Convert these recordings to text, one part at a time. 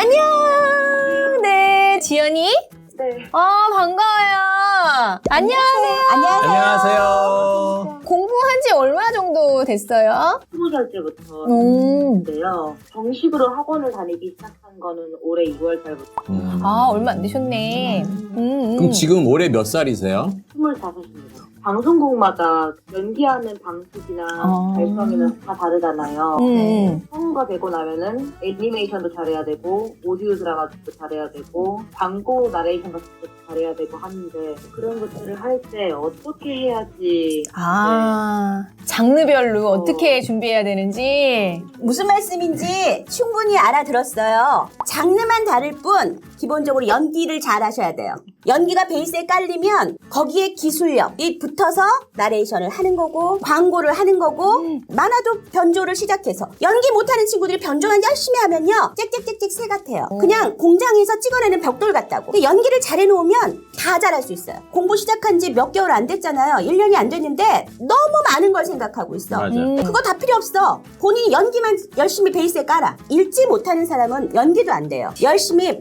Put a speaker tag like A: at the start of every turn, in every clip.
A: 안녕. 네, 지연이.
B: 네.
A: 아 반가워요. 안녕하세요.
C: 안녕하세요.
D: 안녕하세요.
A: 공부한 지 얼마 정도 됐어요?
B: 스무 살 때부터
A: 음.
B: 했는데요. 정식으로 학원을 다니기 시작한 거는 올해 2월 달부터
D: 음.
A: 아 얼마 안 되셨네. 음, 음.
D: 그럼 지금 올해 몇 살이세요?
B: 25입니다. 방송국마다 연기하는 방식이나
A: 아.
B: 발성이나 다 다르잖아요.
A: 음.
B: 성우가 되고 나면은 애니메이션도 잘해야 되고 오디오 드라마도 잘해야 되고 광고 나레이션 같은 것도 잘해야 되고 하는데 그런 것들을 할 때 어떻게 해야지
A: 아 장르별로 어 떻게 준비해야 되는지.
C: 무슨 말씀인지 충분히 알아들었어요. 장르만 다를 뿐 기본적으로 연기를 잘 하셔야 돼요. 연기가 베이스에 깔리면 거기에 기술력이 붙어서 나레이션을 하는 거고 광고를 하는 거고 만화도 변조를 시작해서 연기 못하는 친구들이 변조만 열심히 하면요 짹짹짹짹 새 같아요. 그냥 공장에서 찍어내는 벽돌 같다고. 근데 연기를 잘 해놓으면 다 잘할 수 있어요. 공부 시작한 지 몇 개월 안 됐잖아요. 1년이 안 됐는데 너무 많은 걸 생각하고 있어.
D: 맞아.
A: 음.
C: 그거 다 필요 없어. 본인이 연기만 열심히 베이스에 깔아. 읽지 못하는 사람은 연기도 안 돼요. 열심히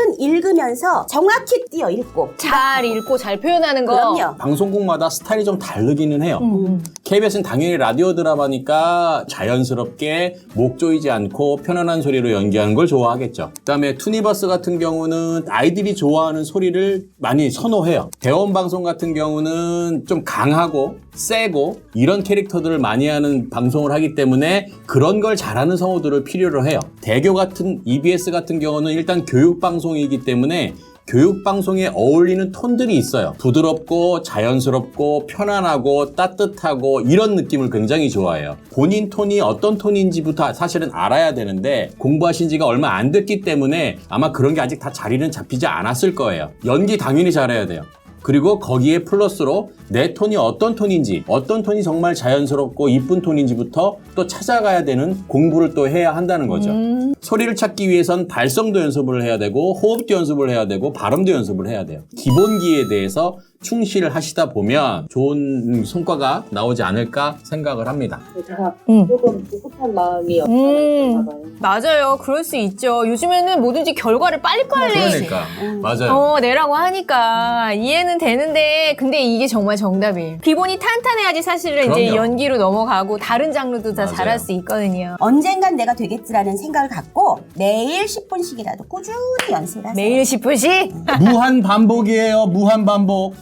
C: 뭐든 읽으면서 정확히 띄어 읽고.
A: 잘 읽고 잘 표현하는 거.
C: 그럼요.
D: 방송국마다 스타일이 좀 다르기는 해요.
A: 음.
D: KBS는 당연히 라디오 드라마니까 자연스럽게 목 조이지 않고 편안한 소리로 연기하는 걸 좋아하겠죠. 그다음에 투니버스 같은 경우는 아이들이 좋아하는 소리를 많이 선호해요. 대원 방송 같은 경우는 좀 강하고 세고 이런 캐릭터들을 많이 하는 방송을 하기 때문에 그런 걸 잘하는 성우들을 필요로 해요. 대교 같은 EBS 같은 경우는 일단 교육 방송 이기 때문에 교육 방송에 어울리는 톤들이 있어요. 부드럽고 자연스럽고 편안하고 따뜻하고 이런 느낌을 굉장히 좋아해요. 본인 톤이 어떤 톤인지부터 사실은 알아야 되는데 공부하신 지가 얼마 안 됐기 때문에 아마 그런 게 아직 다 자리는 잡히지 않았을 거예요. 연기 당연히 잘해야 돼요. 그리고 거기에 플러스로 내 톤이 어떤 톤인지, 어떤 톤이 정말 자연스럽고 이쁜 톤인지부터 또 찾아가야 되는 공부를 또 해야 한다는 거죠.
A: 음.
D: 소리를 찾기 위해선 발성도 연습을 해야 되고 호흡도 연습을 해야 되고 발음도 연습을 해야 돼요. 기본기에 대해서 충실을 하시다 보면 좋은 성과가 나오지 않을까 생각을 합니다.
B: 제가
A: 음.
B: 조금 조급한 마음이
A: 음.
B: 봐요.
A: 맞아요. 그럴 수 있죠. 요즘에는 뭐든지 결과를 빨리빨리
D: 그러니까 맞아요.
A: 어, 내라고 하니까 이해는 되는데 근데 이게 정말 정답이에요. 기본이 탄탄해야지 사실은 이제
D: 그럼요.
A: 연기로 넘어가고 다른 장르도 다
D: 맞아요.
A: 잘할 수 있거든요.
C: 언젠간 내가 되겠지라는 생각을 갖고 매일 10분씩이라도 꾸준히 연습을 하세요.
A: 매일 10분씩
D: 무한 반복이에요. 무한 반복.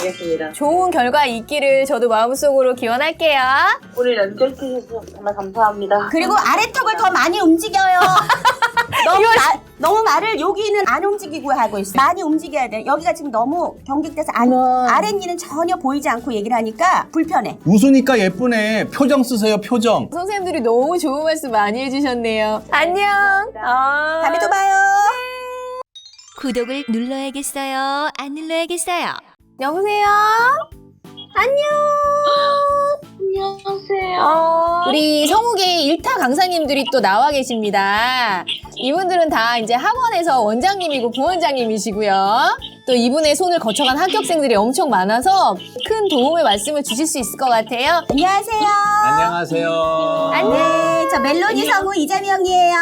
B: 알겠습니다.
A: 좋은 결과 있기를 저도 마음속으로 기원할게요.
B: 오늘 연결해 주셔서 정말 감사합니다.
C: 그리고 아래 턱을 더 많이 움직여요. 너무, 마- 너무 말을 여기는 안 움직이고 하고 있어요. 많이 움직여야 돼. 여기가 지금 너무 경직돼서 안, 아랫니는 전혀 보이지 않고 얘기를 하니까 불편해.
D: 웃으니까 예쁘네. 표정 쓰세요. 표정.
A: 선생님들이 너무 좋은 말씀 많이 해주셨네요. 안녕. 아.
C: 다음에 또 봐요.
E: 구독을 눌러야겠어요? 안 눌러야겠어요?
A: 여보세요? 안녕.
B: 안녕하세요.
A: 어, 우리 성우계 일타 강사님들이 또 나와 계십니다. 이분들은 다 이제 학원에서 원장님이고 부원장님이시고요. 또 이분의 손을 거쳐간 합격생들이 엄청 많아서 큰 도움의 말씀을 주실 수 있을 것 같아요.
C: 안녕하세요.
D: 안녕하세요.
C: 네, 저 멜로디 성우 이자명이에요.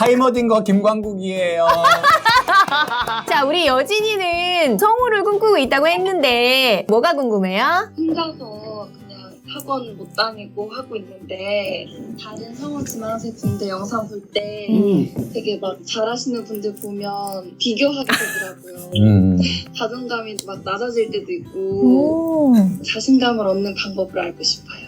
D: 하이머딩거 김광국이에요.
A: 자, 우리 여진이는 성우를 꿈꾸고 있다고 했는데 뭐가 궁금해요?
F: 혼자서 그냥 학원 못 다니고 하고 있는데 다른 성우 지망생 분들 영상 볼때
C: 음.
F: 되게 막 잘하시는 분들 보면 비교하게 되더라고요.
D: 음.
F: 자존감이 막 낮아질 때도 있고
A: 오.
F: 자신감을 얻는 방법을 알고 싶어요.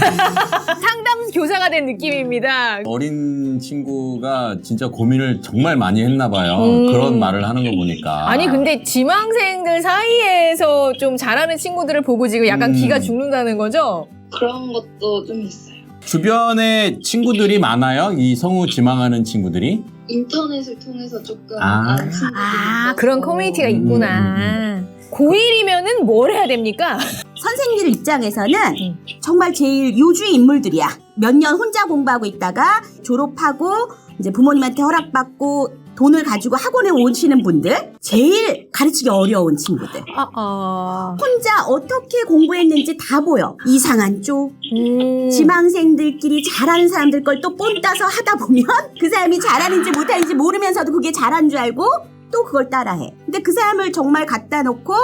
A: 상담 교사가 된 느낌입니다.
D: 어린 친구가 진짜 고민을 정말 많이 했나 봐요.
A: 음.
D: 그런 말을 하는 거 보니까.
A: 아니 근데 지망생들 사이에서 좀 잘하는 친구들을 보고 지금 약간
D: 음.
A: 기가 죽는다는 거죠?
F: 그런 것도 좀 있어요.
D: 주변에 친구들이 많아요. 이 성우 지망하는 친구들이.
F: 인터넷을 통해서 조금
D: 아.
F: 아는 친구들이
A: 아
F: 있어서
A: 그런 커뮤니티가
D: 음.
A: 있구나. 고1이면은 뭘 해야 됩니까?
C: 선생님들 입장에서는
A: 음.
C: 정말 제일 요주의 인물들이야. 몇 년 혼자 공부하고 있다가 졸업하고 이제 부모님한테 허락받고 돈을 가지고 학원에 오시는 분들, 제일 가르치기 어려운 친구들.
A: 아, 아.
C: 혼자 어떻게 공부했는지 다 보여. 이상한 쪽,
A: 음.
C: 지망생들끼리 잘하는 사람들 걸 또 뽐 따서 하다 보면 그 사람이 잘하는지 못하는지 모르면서도 그게 잘한 줄 알고 또 그걸 따라해. 근데 그 사람을 정말 갖다 놓고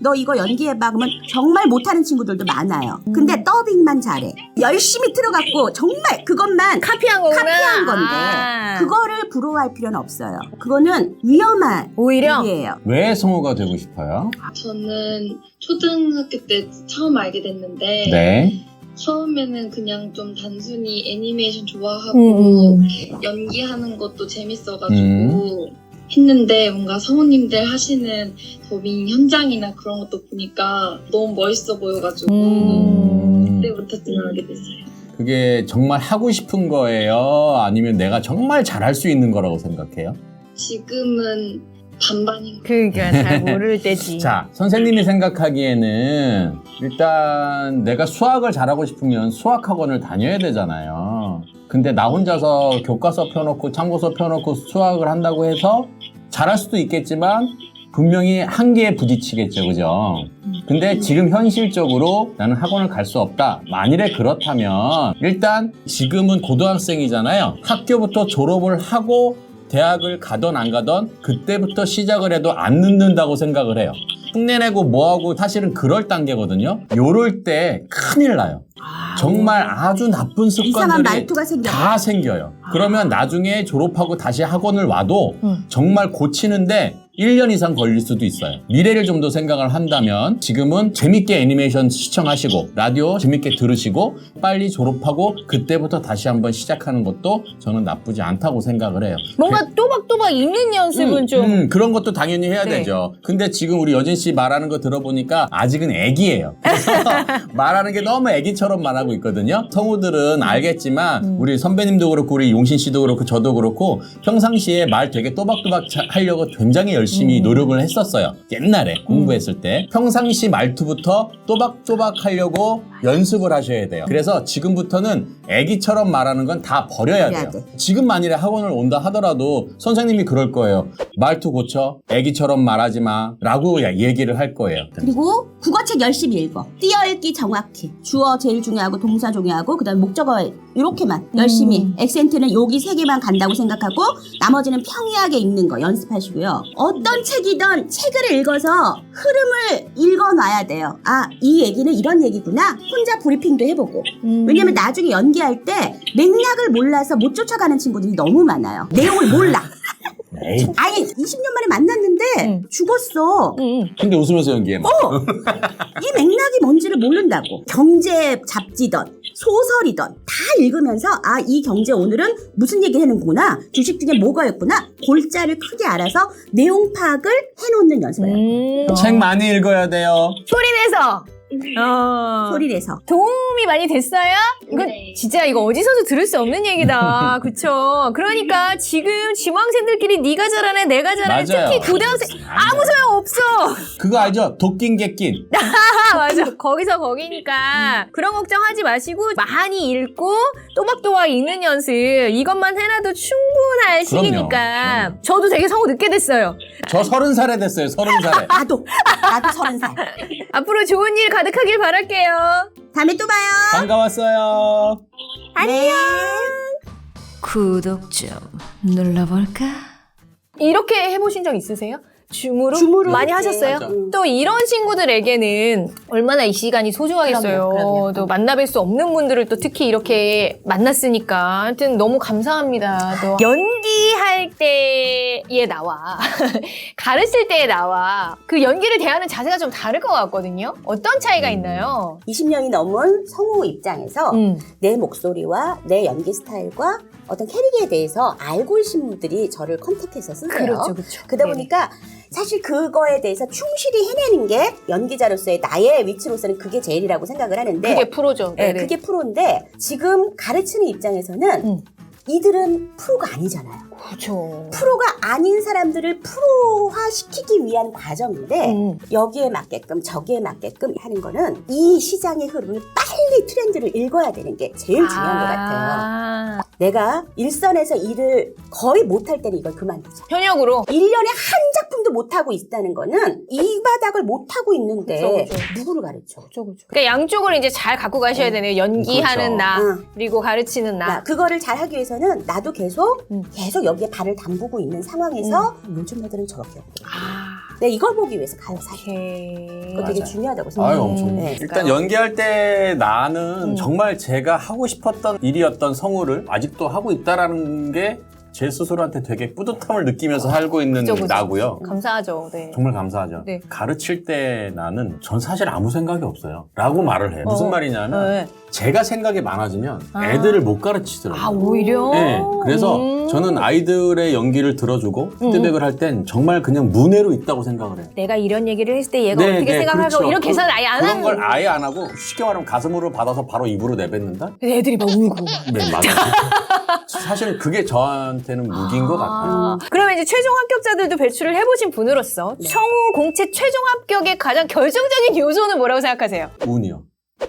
C: 너 이거 연기해봐 그러면 정말 못하는 친구들도 많아요. 근데 더빙만 잘해. 열심히 틀어갖고 정말 그것만
A: 카피한 거구나.
C: 카피한 건데
A: 아.
C: 그거를 부러워할 필요는 없어요. 그거는 위험한
A: 오히려
C: 일이에요.
D: 왜 성우가 되고 싶어요?
F: 저는 초등학교 때 처음 알게 됐는데
D: 네.
F: 처음에는 그냥 좀 단순히 애니메이션 좋아하고
A: 음.
F: 연기하는 것도 재밌어가지고
D: 음.
F: 했는데 뭔가 성우님들 하시는 더빙 현장이나 그런 것도 보니까 너무 멋있어 보여가지고
A: 음.
F: 그때부터 생각하게 됐어요.
D: 그게 정말 하고 싶은 거예요? 아니면 내가 정말 잘할 수 있는 거라고 생각해요?
F: 지금은 반반인 것
A: 그러니까 잘 모를 때지.
D: 자, 선생님이 생각하기에는 일단 내가 수학을 잘하고 싶으면 수학학원을 다녀야 되잖아요. 근데 나 혼자서 교과서 펴놓고 참고서 펴놓고 수학을 한다고 해서 잘할 수도 있겠지만 분명히 한계에 부딪히겠죠, 그죠? 근데 지금 현실적으로 나는 학원을 갈 수 없다. 만일에 그렇다면 일단 지금은 고등학생이잖아요. 학교부터 졸업을 하고 대학을 가던 안 가던 그때부터 시작을 해도 안 늦는다고 생각을 해요. 흉내 내고 뭐하고 사실은 그럴 단계거든요. 요럴 때 큰일 나요. 정말 아주 나쁜
C: 이상한
D: 습관들이
C: 말투가 생겨.
D: 다 생겨요. 그러면 나중에 졸업하고 다시 학원을 와도
A: 음.
D: 정말 고치는데 1년 이상 걸릴 수도 있어요. 미래를 좀 더 생각을 한다면 지금은 재밌게 애니메이션 시청하시고 라디오 재밌게 들으시고 빨리 졸업하고 그때부터 다시 한번 시작하는 것도 저는 나쁘지 않다고 생각을 해요.
A: 뭔가 또박또박 읽는 연습은
D: 음,
A: 좀.
D: 음, 그런 것도 당연히 해야
A: 네.
D: 되죠. 근데 지금 우리 여진 씨 말하는 거 들어보니까 아직은 애기예요. 그래서 말하는 게 너무 애기처럼 말하고 있거든요. 성우들은 알겠지만
A: 음.
D: 우리 선배님도 그렇고 우리 용신 씨도 그렇고 저도 그렇고 평상시에 말 되게 또박또박 자- 하려고 굉장히 열심히
A: 음.
D: 노력을 했었어요. 옛날에 공부했을 때 평상시 말투부터 또박또박 하려고 연습을 하셔야 돼요. 그래서 지금부터는 애기처럼 말하는 건 다 버려야
C: 버려야
D: 돼요.
C: 돼.
D: 지금 만일에 학원을 온다 하더라도 선생님이 그럴 거예요. 말투 고쳐. 애기처럼 말하지 마. 라고 야- 얘기를 할 거예요.
C: 그리고 국어책 열심히 읽어. 띄어읽기 정확히. 주어 제일 중요하고 동사 중요하고 그다음에 목적어 이렇게만 열심히.
A: 음.
C: 액센트는 여기 세 개만 간다고 생각하고 나머지는 평이하게 읽는 거 연습하시고요. 어떤 책이든 책을 읽어서 흐름을 읽어놔야 돼요. 아, 이 얘기는 이런 얘기구나. 혼자 브리핑도 해보고.
A: 음.
C: 왜냐면 나중에 연기할 때 맥락을 몰라서 못 쫓아가는 친구들이 너무 많아요. 내용을 몰라.
D: 에이.
C: 아예 20년 만에 만났는데
A: 음.
C: 죽었어.
A: 음.
D: 근데 웃으면서 연기해. 막.
C: 이 맥락이 뭔지를 모른다고. 경제 잡지든 소설이든 다 읽으면서 아 이 경제 오늘은 무슨 얘기 하는구나. 주식 중에 뭐가 있구나. 골자를 크게 알아서 내용 파악을 해놓는 연습이에요.
A: 음.
D: 책 많이 읽어야 돼요.
A: 소리 내서. 어.
C: 소리 내서.
A: 도움이 많이 됐어요? 이거
F: 네.
A: 진짜 이거 어디서도 들을 수 없는 얘기다. 그쵸? 그러니까 지금 지망생들끼리 네가 잘하네, 내가 잘하네.
D: 맞아요.
A: 특히 고등학생 아무 소용 없어.
D: 그거 알죠? 도낀 개낀.
A: 아, 맞아. 거기서 거기니까 그런 걱정하지 마시고 많이 읽고 또박또박 읽는 연습 이것만 해놔도 충분할
D: 그럼요.
A: 시기니까 저도 되게 성우 늦게 됐어요.
D: 저 서른 살에 됐어요. 서른 살에.
C: 나도 나도 서른 살.
A: 앞으로 좋은 일 가득하길 바랄게요.
C: 다음에 또 봐요.
D: 반가웠어요.
C: 안녕.
E: 구독 좀 눌러볼까?
A: 이렇게 해보신 적 있으세요? 줌으로?
C: 줌으로
A: 많이. 하셨어요?
D: 맞아.
A: 또 이런 친구들에게는 얼마나 이 시간이 소중하겠어요.
C: 그럼요, 그럼요.
A: 또 만나뵐 수 없는 분들을 또 특히 이렇게 만났으니까. 하여튼 너무 감사합니다. 또 연기할 때에 나와. 가르칠 때에 나와. 그 연기를 대하는 자세가 좀 다를 것 같거든요. 어떤 차이가 있나요?
C: 20년이 넘은 성우 입장에서
A: 음.
C: 내 목소리와 내 연기 스타일과 어떤 캐릭에 대해서 알고 계신 분들이 저를 컨택해서 쓰세요.
A: 그렇죠, 그렇죠.
C: 그러다
A: 네네.
C: 보니까 사실 그거에 대해서 충실히 해내는 게 연기자로서의 나의 위치로서는 그게 제일이라고 생각을 하는데
A: 그게 프로죠.
C: 네. 그게 프로인데 지금 가르치는 입장에서는
A: 음.
C: 이들은 프로가 아니잖아요.
A: 그렇죠.
C: 프로가 아닌 사람들을 프로화 시키기 위한 과정인데
A: 음.
C: 여기에 맞게끔 저기에 맞게끔 하는 거는 이 시장의 흐름을 빨리 트렌드를 읽어야 되는 게 제일 중요한 것 같아요.
A: 아,
C: 내가 일선에서 일을 거의 못할 때는 이걸 그만두자.
A: 현역으로
C: 1년에 한 작품도 못하고 있다는 거는 이 바닥을 못하고 있는데
A: 그쵸, 그쵸.
C: 누구를 가르쳐?
A: 그러니까 양쪽을 이제 잘 갖고 가셔야 되네요. 연기하는
D: 그렇죠.
A: 나
C: 응.
A: 그리고 가르치는 나.
C: 나 그거를 잘 하기 위해서는 나도 계속
A: 음.
C: 계속 여기에 발을 담그고 있는 상황에서 요즘 애들은 저렇게.
A: 아,
C: 내 이걸 보기 위해서 가요 사실.
A: 오케이.
C: 그거 되게
D: 맞아요.
C: 중요하다고 생각해요.
D: 아유 엄청.
C: 네.
D: 일단 연기할 때 나는
A: 음.
D: 정말 제가 하고 싶었던 일이었던 성우를 아직도 하고 있다라는 게 제 스스로한테 되게 뿌듯함을 느끼면서 살고 있는
A: 그죠, 그죠.
D: 나고요.
A: 감사하죠. 네.
D: 정말 감사하죠.
A: 네.
D: 가르칠 때 나는 전 사실 아무 생각이 없어요. 라고 말을 해. 무슨
A: 어.
D: 말이냐면
A: 네.
D: 제가 생각이 많아지면
A: 아.
D: 애들을 못 가르치더라고요.
A: 아 오히려.
D: 네, 그래서
A: 음.
D: 저는 아이들의 연기를 들어주고 피드백을 할 땐 정말 그냥 문해로 있다고 생각을 해요.
A: 내가 이런 얘기를 했을 때 얘가
D: 네,
A: 어떻게
D: 네,
A: 생각할까
D: 그렇죠.
A: 이런 계산을 아예 안
D: 그런
A: 하는
D: 걸 아예 안 하고 쉽게 말하면 가슴으로 받아서 바로 입으로 내뱉는다?
A: 애들이 막 울고.
D: 네, 맞아요. 사실 그게 저한테는 무기인 것 같아요.
A: 아, 그러면 이제 최종 합격자들도 배출을 해보신 분으로서
C: 네.
A: 청우 공채 최종 합격의 가장 결정적인 요소는 뭐라고 생각하세요?
D: 운이요.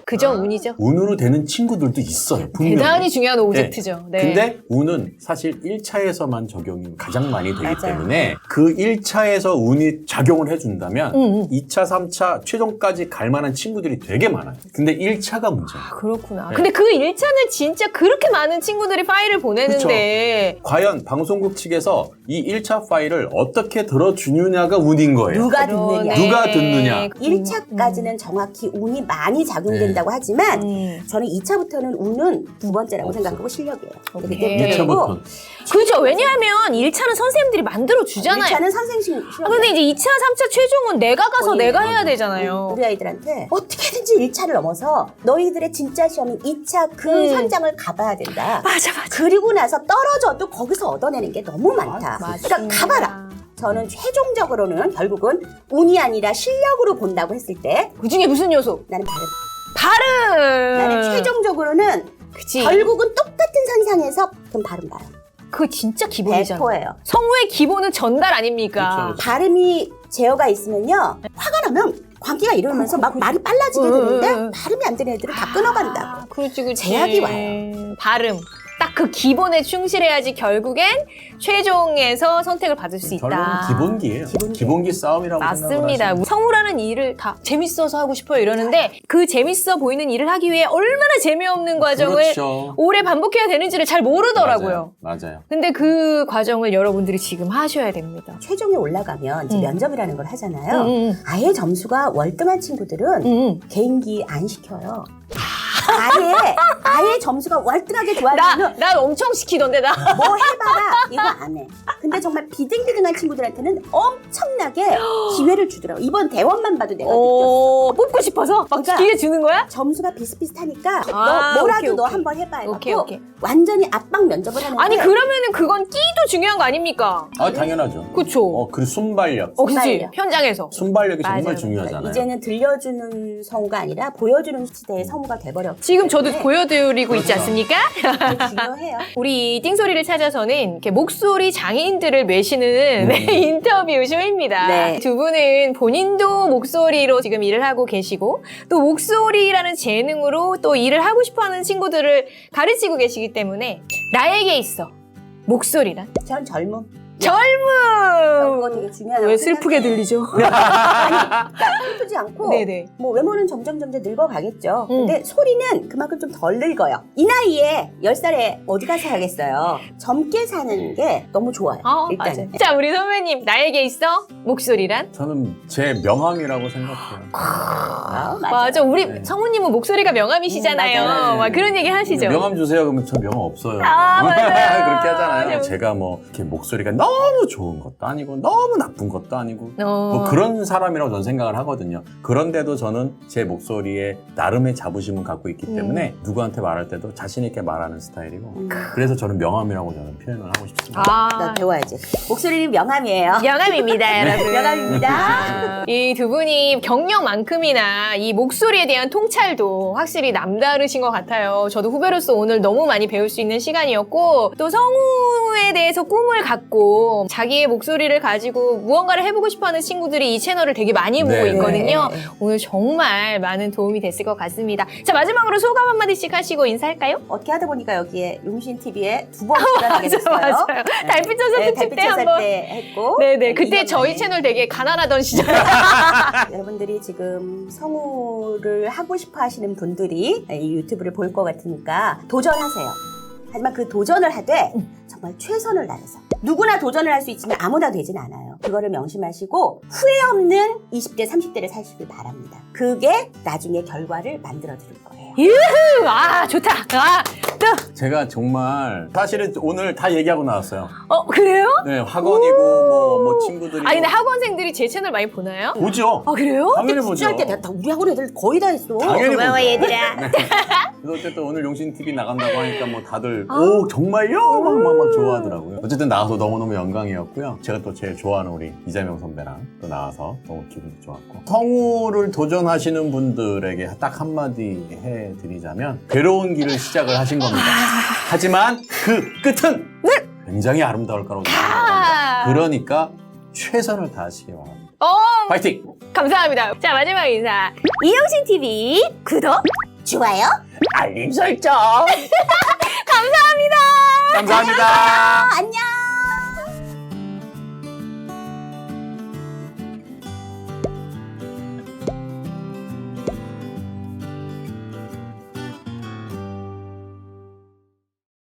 A: 그죠, 운이죠.
D: 운으로 되는 친구들도 있어요. 분명히.
A: 대단히 중요한 오브젝트죠. 네.
D: 근데 운은 사실 1차에서만 적용이 가장 많이 되기
C: 맞아요.
D: 때문에 그 1차에서 운이 작용을 해준다면
A: 응, 응.
D: 2차, 3차, 최종까지 갈 만한 친구들이 되게 많아요. 근데 1차가 문제예요.
A: 아, 그렇구나.
D: 네.
A: 근데 그 1차는 진짜 그렇게 많은 친구들이 파일을 보내는데
D: 과연 방송국 측에서 이 1차 파일을 어떻게 들어주느냐가 운인 거예요.
C: 누가
A: 그러네.
C: 듣느냐.
D: 누가 듣느냐.
C: 1차까지는 정확히 운이 많이 작용 된다고 하지만
A: 음.
C: 저는 2차부터는 운은 두 번째라고
D: 없어.
C: 생각하고 실력이에요.
A: 오케이.
C: 그때부터는
D: 1차부터.
A: 그죠. 왜냐하면 1차는 선생님들이 만들어 주잖아요.
C: 1차는 선생 실력.
A: 아, 근데 이제 2차, 3차 최종은 내가 가서
C: 본인이
A: 내가. 해야 되잖아요.
C: 우리 아이들한테 어떻게든지 1차를 넘어서 너희들의 진짜 시험인 2차 그
A: 음.
C: 현장을 가봐야 된다.
A: 맞아, 맞아.
C: 그리고 나서 떨어져도 거기서 얻어내는 게 너무 많다. 그러니까 가봐라. 저는 최종적으로는 결국은 운이 아니라 실력으로 본다고 했을 때
A: 그 중에 무슨 요소?
C: 나는 발음.
A: 발음.
C: 나는 최종적으로는
A: 그치.
C: 결국은 똑같은 선상에서 그럼 발음 발음.
A: 그거 진짜 기본이잖아.
C: 100%예요.
A: 성우의 기본은 전달 아닙니까?
D: 그쵸,
C: 발음이 제어가 있으면요. 화가 나면 광기가 이러면서 막 말이 빨라지게
A: 응,
C: 되는데
A: 응, 응.
C: 발음이 안 되는 애들은 다 끊어간다.
A: 아, 그렇지, 그렇지.
C: 제약이 와요.
A: 발음. 딱 그 기본에 충실해야지 결국엔 최종에서 선택을 받을 수 있다.
D: 결론은 기본기예요.
C: 기본기.
D: 기본기 싸움이라고
A: 맞습니다. 성우라는 일을 다 재밌어서 하고 싶어요 이러는데 그 재밌어 보이는 일을 하기 위해 얼마나 재미없는 과정을
D: 그렇죠.
A: 오래 반복해야 되는지를 잘 모르더라고요.
D: 맞아요. 맞아요.
A: 근데 그 과정을 여러분들이 지금 하셔야 됩니다.
C: 최종에 올라가면 이제
A: 음.
C: 면접이라는 걸 하잖아요.
A: 응, 응,
C: 아예 점수가 월등한 친구들은
A: 응, 응.
C: 개인기 안 시켜요. 점수가 월등하게
A: 나,
C: 좋아지면
A: 나 엄청 시키던데, 나.
C: 뭐 해봐라 이거 안 해. 근데 정말 비등비등한 친구들한테는 엄청나게 기회를 주더라고. 이번 대원만 봐도 내가 느꼈어.
A: 오, 뽑고 싶어서? 막
C: 그러니까
A: 기회 주는 거야?
C: 점수가 비슷비슷하니까
A: 아,
C: 너 뭐라도
A: 오케이,
C: 너
A: 오케이.
C: 한번 해봐 해갖고
A: 오케이, 오케이.
C: 완전히 압박 면접을 하는데
A: 아니, 그러면은 그건 끼도 중요한 거 아닙니까?
D: 아, 당연하죠.
A: 그쵸.
D: 어, 그리고 순발력.
A: 어, 그치.
C: 순발력.
A: 현장에서.
D: 순발력이
A: 맞아요,
D: 정말. 중요하잖아요.
C: 이제는 들려주는 성우가 아니라 보여주는 시대의 성우가 돼버렸기
A: 지금 저도
C: 때문에
A: 보여드리 고 있지
D: 그렇죠.
A: 않습니까?
C: 그게 중요해요.
A: 우리 띵소리를 찾아서는 이렇게 목소리 장애인들을 매시는 네, 인터뷰 쇼입니다.
C: 네.
A: 두 분은 본인도 목소리로 지금 일을 하고 계시고 또 목소리라는 재능으로 또 일을 하고 싶어하는 친구들을 가르치고 계시기 때문에 나에게 있어 목소리란
C: 전 젊음. 그거
A: 젊음.
C: 되게 중요하다고
A: 왜 슬프게
C: 생각해요.
A: 들리죠?
C: 슬프지 않고
A: 네네.
C: 뭐 외모는 점점 점점 늙어가겠죠.
A: 음.
C: 근데 소리는 그만큼 좀 덜 늙어요. 이 나이에 10살에 어디 가서 하겠어요. 젊게 사는 게 너무 좋아요.
A: 어,
C: 일단.
A: 맞아. 자, 우리 선배님 나에게 있어 목소리란?
D: 저는 제 명함이라고 생각해요.
C: 아, 맞아.
A: 맞아. 우리
D: 네.
A: 성우님은 목소리가 명함이시잖아요.
C: 음,
D: 맞아요.
A: 막 그런 얘기 하시죠.
D: 명함 주세요. 그러면 저 명함 없어요.
A: 아, 맞아요.
D: 그렇게 하잖아요.
A: 맞아요.
D: 제가 뭐 이렇게 목소리가 너무 좋은 것도 아니고 너무 나쁜 것도 아니고
A: 어.
D: 뭐 그런 사람이라고 저는 생각을 하거든요. 그런데도 저는 제 목소리에 나름의 자부심을 갖고 있기
A: 음.
D: 때문에 누구한테 말할 때도 자신 있게 말하는 스타일이고
C: 음.
D: 그래서 저는 명함이라고 저는 표현을 하고 싶습니다.
A: 아,
C: 나 배워야지. 목소리는 명함이에요.
A: 영암입니다, 여러분.
C: 명함입니다.
A: 이 두 분이 경력만큼이나 이 목소리에 대한 통찰도 확실히 남다르신 것 같아요. 저도 후배로서 오늘 너무 많이 배울 수 있는 시간이었고, 또 성우에 대해서 꿈을 갖고 자기의 목소리를 가지고 무언가를 해보고 싶어하는 친구들이 이 채널을 되게 많이 보고
D: 네.
A: 있거든요.
C: 네, 네.
A: 오늘 정말 많은 도움이 됐을 것 같습니다. 자 마지막으로 소감 한마디씩 하시고 인사할까요?
C: 어떻게 하다 보니까 여기에 용신 TV에 두번 출연하게 됐어요.
A: 맞아요. 달빛 천사
C: 네,
A: 특집 때
C: 달빛
A: 한번.
C: 때 했고.
A: 네네 그때
C: 2년
A: 저희
C: 만에.
A: 채널 되게 가난하던 시절.
C: 여러분들이 지금 성우를 하고 싶어 하시는 분들이 이 유튜브를 볼 것 같으니까 도전하세요. 하지만 그 도전을 하되 정말 최선을 다해서 누구나 도전을 할 수 있지만 아무나 되진 않아요. 그거를 명심하시고 후회 없는 20대, 30대를 사시길 바랍니다. 그게 나중에 결과를 만들어 드릴 거예요.
A: 아 좋다. 아, 또,
D: 제가 정말 사실은 오늘 다 얘기하고 나왔어요.
A: 어 그래요?
D: 네, 학원이고 뭐, 뭐 친구들이
A: 아니 근데 학원생들이 제 채널 많이 보나요?
D: 보죠.
A: 아 그래요?
D: 당연히 보죠.
C: 취할 때다 우리 학원 애들 거의 다 했어.
D: 당연히
A: 고마워
D: 보죠.
A: 얘들아.
D: 그래서 어쨌든 오늘 용신 TV 나간다고 하니까 뭐 다들
A: 아.
D: 오 정말요 막막막 좋아하더라고요. 어쨌든 나와서 너무 너무 영광이었고요. 제가 또 제일 좋아하는 우리 이재명 선배랑 또 나와서 너무 기분도 좋았고 성우를 도전하시는 분들에게 딱 한마디 해 드리자면 괴로운 길을 시작을 하신 겁니다. 하지만 그 끝은 굉장히 아름다울 거라고 생각합니다.
A: 아.
D: 그러니까 최선을 다하시기 바랍니다.
A: 어
D: 파이팅!
A: 감사합니다. 자 마지막 인사. 이영신 TV 구독.
C: 좋아요.
D: 알림 설정.
A: 감사합니다.
D: 감사합니다.
C: 아, 안녕.